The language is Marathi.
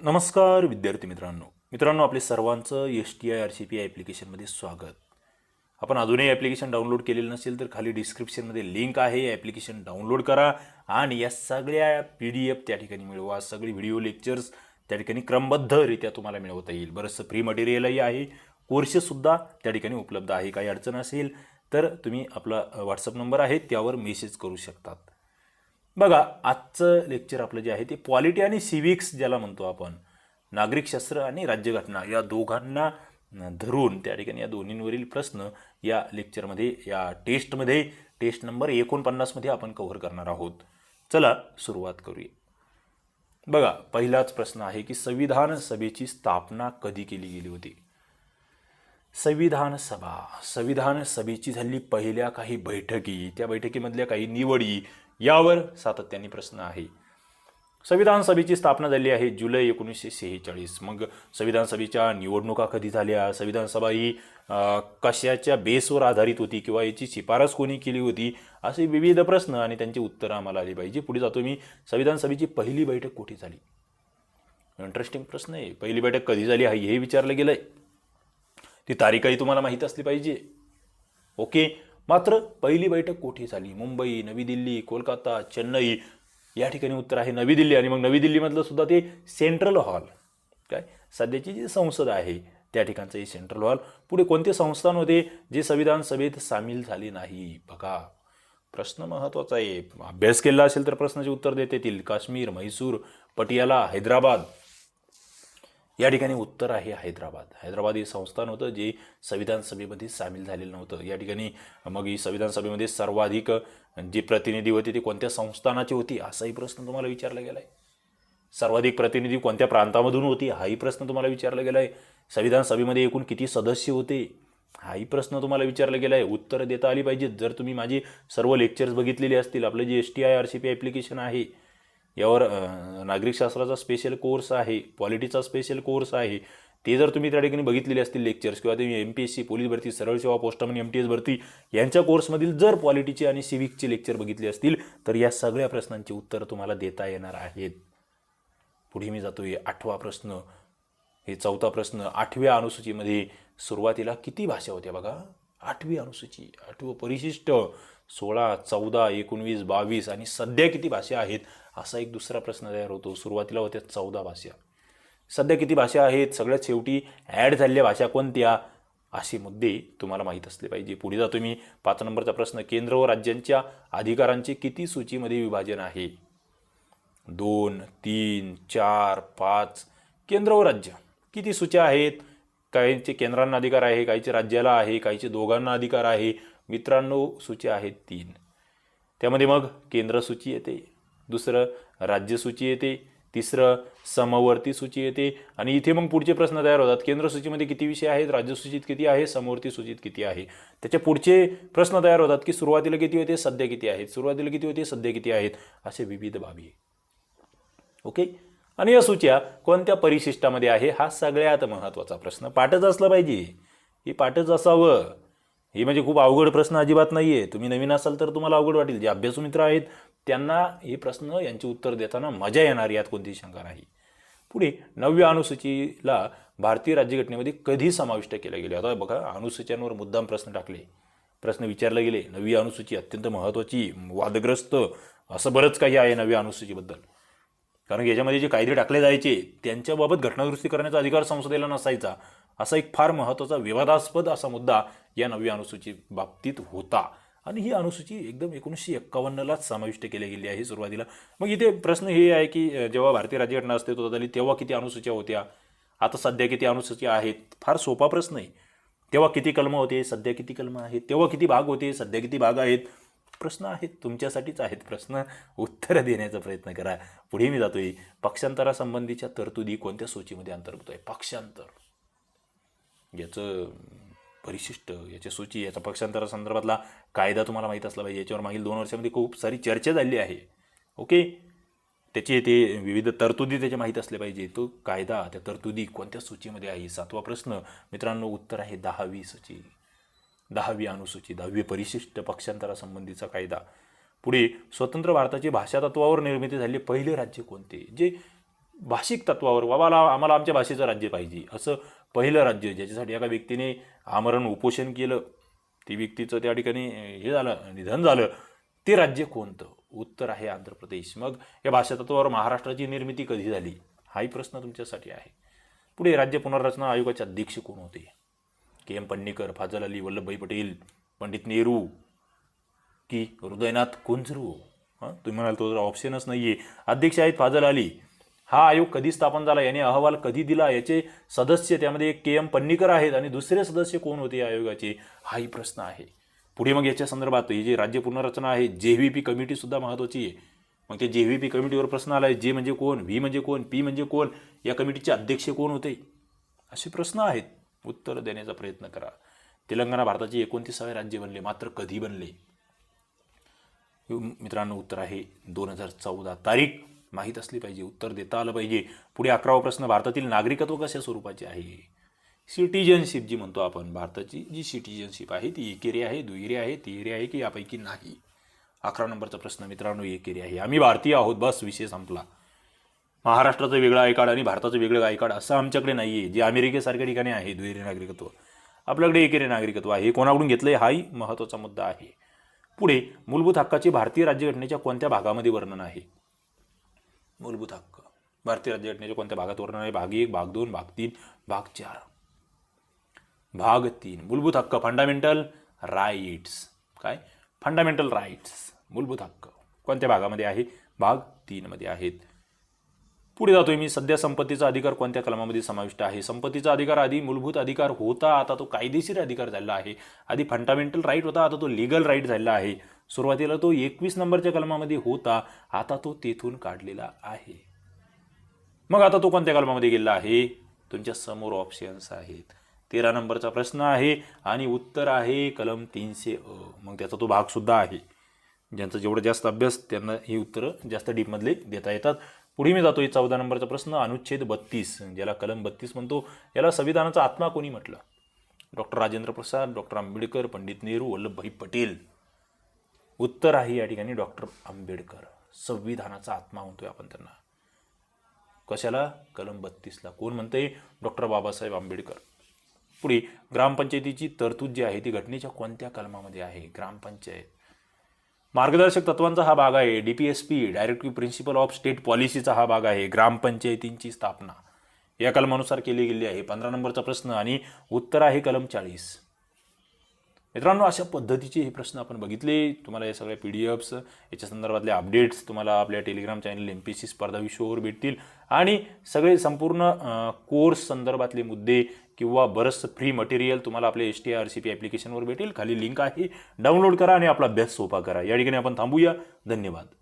नमस्कार विद्यार्थी मित्रांनो. मित्रांनो आपले सर्वांचं S T I R C P I ॲप्लिकेशनमध्ये स्वागत. आपण अजूनही ॲप्लिकेशन डाउनलोड केलेलं नसेल तर खाली डिस्क्रिप्शनमध्ये लिंक आहे. ॲप्लिकेशन डाउनलोड करा आणि या सगळ्या पी डी एफ त्या ठिकाणी मिळवा. सगळी व्हिडिओ लेक्चर्स त्या ठिकाणी क्रमबद्धरित्या तुम्हाला मिळवता येईल. बरंचसं फ्री मटेरियलही आहे. कोर्सेससुद्धा त्या ठिकाणी उपलब्ध आहे. काही अडचण असेल तर तुम्ही आपला व्हॉट्सअप नंबर आहे. त्यावर मेसेज करू शकतात. बघा आजचं लेक्चर आपलं जे आहे ते पॉलिटी आणि सिविक्स ज्याला म्हणतो आपण नागरिकशास्त्र आणि राज्यघटना या दोघांना धरून त्या ठिकाणी या दोन्हींवरील प्रश्न या लेक्चरमध्ये या टेस्टमध्ये टेस्ट नंबर एकोणपन्नासमध्ये आपण कव्हर करणार आहोत. चला सुरुवात करूया. बघा पहिलाच प्रश्न आहे की संविधान सभेची स्थापना कधी केली गेली होती? संविधान सभा संविधान सभेची झाली पहिल्या काही बैठकी त्या बैठकीमधल्या काही निवडी यावर सातत्याने प्रश्न आहे. संविधान सभेची स्थापना झाली आहे जुलै एकोणीसशे सेहेचाळीस. मग संविधान सभेच्या निवडणुका कधी झाल्या? संविधान सभा ही कशाच्या बेसवर आधारित होती किंवा याची शिफारस कोणी केली होती? असे विविध प्रश्न आणि त्यांची उत्तरं आम्हाला आली पाहिजे. पुढे जातो मी. संविधान सभेची पहिली बैठक कुठे झाली? इंटरेस्टिंग प्रश्न आहे. पहिली बैठक कधी झाली आहे हे विचारलं गेलं आहे ती तारीखही तुम्हाला माहीत असली पाहिजे. ओके? मात्र पहिली बैठक कोठे झाली? मुंबई नवी दिल्ली कोलकाता चेन्नई. या ठिकाणी उत्तर आहे नवी दिल्ली आणि मग नवी दिल्लीमधलं सुद्धा ते सेंट्रल हॉल काय? सध्याची जी संसद आहे त्या ठिकाणचं हे सेंट्रल हॉल पुढे कोणते संस्थान होते? जे संविधान सभेत सामील झाले नाही? बघा. प्रश्न महत्त्वाचा आहे. अभ्यास केला असेल तर प्रश्नाचे उत्तर देता येतील. काश्मीर म्हैसूर पटियाला हैदराबाद. या ठिकाणी उत्तर आहे हैदराबाद. हैदराबाद हे संस्थान होतं जे संविधान सभेमध्ये सामील झालेलं नव्हतं. या ठिकाणी मग ही संविधान सभेमध्ये सर्वाधिक जे प्रतिनिधी होते ते कोणत्या संस्थानाची होती असाही प्रश्न तुम्हाला विचारला गेला आहे सर्वाधिक प्रतिनिधी कोणत्या प्रांतामधून होती हाही प्रश्न तुम्हाला विचारला गेला आहे संविधान सभेमध्ये एकूण किती सदस्य होते हाही प्रश्न तुम्हाला विचारला गेला आहे उत्तरं देता आली पाहिजेत. जर तुम्ही माझी सर्व लेक्चर्स बघितलेले असतील आपलं जे S T I R C P application आहे यावर नागरिकशास्त्राचा स्पेशल कोर्स आहे पॉलिटीचा स्पेशल कोर्स आहे. ते जर तुम्ही त्या ठिकाणी बघितलेले असतील लेक्चर्स किंवा तुम्ही M P S C police भरती सरळ सेवा पोस्टमन एम टी एस भरती यांच्या कोर्समधील जर पॉलिटीचे आणि सिविकचे लेक्चर बघितले असतील तर या सगळ्या प्रश्नांची उत्तर तुम्हाला देता येणार आहेत. पुढे मी जातोय. आठवा प्रश्न. हे चौथा प्रश्न. आठव्या अनुसूचीमध्ये सुरुवातीला किती भाषा होत्या बघा? आठवी अनुसूची. आठवं परिशिष्ट. सोळा चौदा एकोणवीस बावीस आणि सध्या किती भाषा आहेत? असा एक दुसरा प्रश्न तयार होतो. सुरुवातीला होत्या चौदा भाषा. सध्या किती भाषा आहेत? सगळ्यात शेवटी ॲड झालेल्या भाषा कोणत्या? असे मुद्दे तुम्हाला माहीत असले पाहिजे. पुढे जातो मी पाच नंबरचा प्रश्न केंद्र व राज्यांच्या अधिकारांचे किती सूचीमध्ये विभाजन आहे? दोन तीन चार पाच. केंद्र व राज्य. किती सूच्या आहेत? काहींचे केंद्रांना अधिकार आहे काहीचे राज्याला आहे काहीचे दोघांना अधिकार आहे. मित्रांनो सूच्या आहेत तीन. त्यामध्ये मग केंद्र सूची येते. दुसरं राज्य सूची येते तिसरं समवर्ती सूची येते. आणि इथे मग पुढचे प्रश्न तयार होतात. केंद्र सूचीमध्ये किती विषय आहेत? राज्य सूचीत किती आहे? समवर्ती सूचीत किती आहे? त्याच्या पुढचे प्रश्न तयार होतात की सुरुवातीला किती होते? सध्या किती आहेत? सुरुवातीला किती होते? सध्या किती आहेत? असे विविध बाबी ओके? आणि या सूच्या कोणत्या परिशिष्टामध्ये आहे? हा सगळ्यात महत्त्वाचा प्रश्न. पाठच असला पाहिजे. हे पाठच असावं. हे म्हणजे खूप अवघड प्रश्न अजिबात नाही आहे तुम्ही नवीन असाल तर तुम्हाला अवघड वाटेल. जे अभ्यासू मित्र आहेत त्यांना हे प्रश्न यांचे उत्तर देताना मजा येणार यात कोणतीही शंका नाही. पुढे नवव्या अनुसूचीला भारतीय राज्यघटनेमध्ये कधी समाविष्ट केलं गेले? आता बघा अनुसूच्यांवर मुद्दाम प्रश्न टाकले. प्रश्न विचारले गेले. नवी अनुसूची अत्यंत महत्त्वाची वादग्रस्त असं बरंच काही आहे नव्या अनुसूचीबद्दल. कारण याच्यामध्ये जे कायदे टाकले जायचे त्यांच्याबाबत घटनादुरुस्ती करण्याचा अधिकार संसदेला नसायचा असा एक फार महत्त्वाचा विवादास्पद असा मुद्दा या नव्या अनुसूची बाबतीत होता. आणि ही अनुसूची एकदम एकोणीसशे एक्कावन्नलाच समाविष्ट केली गेली आहे सुरुवातीला. मग इथे प्रश्न हे आहे की जेव्हा भारतीय राज्यघटना अस्तित्वात आली तेव्हा किती अनुसूच्या होत्या? आता सध्या किती अनुसूची आहेत? फार सोपा प्रश्न आहे. तेव्हा किती कलम होते? सध्या किती कलम आहेत? तेव्हा किती भाग होते? सध्या किती भाग आहेत? प्रश्न आहेत. तुमच्यासाठीच आहेत प्रश्न. उत्तरं देण्याचा प्रयत्न करा. पुढे मी जातोय. पक्षांतरासंबंधीच्या तरतुदी कोणत्या सूचीमध्ये अंतर्भूत आहे? पक्षांतर. याचं परिशिष्ट याच्या सूची याचा पक्षांतरासंदर्भातला कायदा तुम्हाला माहीत असला पाहिजे. याच्यावर मागील दोन वर्षामध्ये खूप सारी चर्चा झाली आहे. ओके? त्याचे ते विविध तरतुदी त्याचे माहीत असले पाहिजे. तो कायदा त्या तरतुदी कोणत्या सूचीमध्ये आहे? सातवा प्रश्न मित्रांनो उत्तर आहे दहावी सूची. दहावी अनुसूची दहावी परिशिष्ट पक्षांतरासंबंधीचा कायदा. पुढे स्वतंत्र भारताची भाषा तत्वावर निर्मिती झालेले पहिले राज्य कोणते? जे भाषिक तत्वावर बाबाला आम्हाला आमच्या भाषेचं राज्य पाहिजे. असं पहिलं राज्य ज्याच्यासाठी एका व्यक्तीने आमरण उपोषण केलं ती व्यक्तीचं त्या ठिकाणी हे झालं निधन झालं. ते राज्य कोणतं? उत्तर आहे आंध्र प्रदेश. मग या भाषातत्वावर महाराष्ट्राची निर्मिती कधी झाली? हाही प्रश्न तुमच्यासाठी आहे. पुढे राज्य पुनर्रचना आयोगाचे अध्यक्ष कोण होते? के एम पन्नीकर फाजल अली वल्लभभाई पटेल पंडित नेहरू की हृदयनाथ कुंजरू? हां? तुम्ही म्हणाल तो तर ऑप्शनच नाही आहे अध्यक्ष आहेत फाजल अली हा आयोग कधी स्थापन झाला याने अहवाल कधी दिला याचे सदस्य त्यामध्ये के एम पन्नीकर आहेत आणि दुसरे सदस्य कोण होते या आयोगाचे हाही प्रश्न आहे. पुढे मग याच्या संदर्भात ही जी राज्य पुनर्रचना आहे जे व्ही पी कमिटी सुद्धा महत्त्वाची आहे. मग ते जे व्ही पी कमिटीवर प्रश्न आला आहे जे म्हणजे कोण व्ही म्हणजे कोण पी म्हणजे कोण या कमिटीचे अध्यक्ष कोण होते? असे प्रश्न आहेत. उत्तर देण्याचा प्रयत्न करा. तेलंगणा भारताचे एकोणतीसावे राज्य बनले मात्र कधी बनले? मित्रांनो उत्तर आहे दोन हजार चौदा तारीख. माहीत असली पाहिजे उत्तर देता आलं पाहिजे. पुढे अकरावा प्रश्न भारतातील नागरिकत्व कशा स्वरूपाचे आहे? सिटिजनशिप जी म्हणतो आपण भारताची जी सिटिजनशिप आहे ती एकेरी आहे दुहेरी आहे तिहेरी आहे की यापैकी नाही? अकरा नंबरचा प्रश्न मित्रांनो एकेरी आहे. आम्ही भारतीय आहोत बस विषय संपला. महाराष्ट्राचं वेगळं आय कार्ड आणि भारताचं वेगळं आय कार्ड असं आमच्याकडे नाही आहे जे अमेरिकेसारख्या ठिकाणी आहे दुहेरी नागरिकत्व. आपल्याकडे एकेरी नागरिकत्व आहे. हे कोणाकडून घेतलंय हाही महत्त्वाचा मुद्दा आहे. पुढे मूलभूत हक्काचे भारतीय राज्यघटनेच्या कोणत्या भागामध्ये वर्णन आहे? मूलभूत हक्क. भारतीय राज्यघटनेच्या कोणत्या भागात वर्णन आहे? भाग एक भाग दोन भाग तीन भाग चार. भाग तीन. मूलभूत हक्क. फंडामेंटल राईट्स काय? फंडामेंटल राईट्स मूलभूत हक्क. कोणत्या भागामध्ये आहे? भाग तीनमध्ये आहेत. पुढे जातोय मी. सध्या संपत्तीचा अधिकार कोणत्या कलमामध्ये समाविष्ट आहे? संपत्तीचा अधिकार आधी मूलभूत अधिकार होता आता तो कायदेशीर अधिकार झालेला आहे. आधी फंडामेंटल राईट होता आता तो लिगल राईट झालेला आहे. सुरुवातीला तो एकवीस नंबरच्या कलमामध्ये होता आता तो तेथून काढलेला आहे. मग आता तो कोणत्या कलमामध्ये गेलेला आहे? तुमच्यासमोर ऑप्शन्स आहेत. तेरा नंबरचा प्रश्न आहे आणि उत्तर आहे कलम तीनशे अ. मग त्याचा तो भाग सुद्धा आहे. ज्यांचा जेवढा जास्त अभ्यास त्यांना ही उत्तरं जास्त डीपमधले देता येतात. पुढे मी जातो चौदा नंबरचा प्रश्न. अनुच्छेद बत्तीस ज्याला कलम बत्तीस म्हणतो याला संविधानाचा आत्मा कोणी म्हटलं? Doctor Rajendra Prasad doctor Ambedkar Pandit Nehru Vallabhbhai Patel. उत्तर आहे या ठिकाणी डॉक्टर आंबेडकर. संविधानाचा आत्मा म्हणतोय आपण त्यांना. कशाला? कलम बत्तीसला. कोण म्हणते डॉक्टर बाबासाहेब आंबेडकर. पुढे ग्रामपंचायतीची तरतूद जी आहे ती घटनेच्या कोणत्या कलमामध्ये आहे? ग्रामपंचायत. मार्गदर्शक तत्वांचा हा भाग आहे. D P S P directive principle of state पॉलिसीचा हा भाग आहे. ग्रामपंचायतींची स्थापना. या कलमानुसार केली गेली आहे. पंधरा नंबरचा प्रश्न आणि उत्तर आहे कलम चाळीस. मित्रांनो अशा पद्धतीचे हे प्रश्न आपण बघितले. तुम्हाला या सगळ्या पी डी एफ्स याच्या संदर्भातले अपडेट्स तुम्हाला आपल्या Telegram channel M P C स्पर्धा विश्ववर भेटतील. आणि सगळे संपूर्ण कोर्स संदर्भातले मुद्दे किंवा बरंचसं फ्री मटेरियल तुम्हाला आपल्या S T R C P ॲप्लिकेशनवर भेटेल. खाली लिंक आहे. डाउनलोड करा आणि आपला अभ्यास सोपा करा. या ठिकाणी आपण थांबूया. धन्यवाद.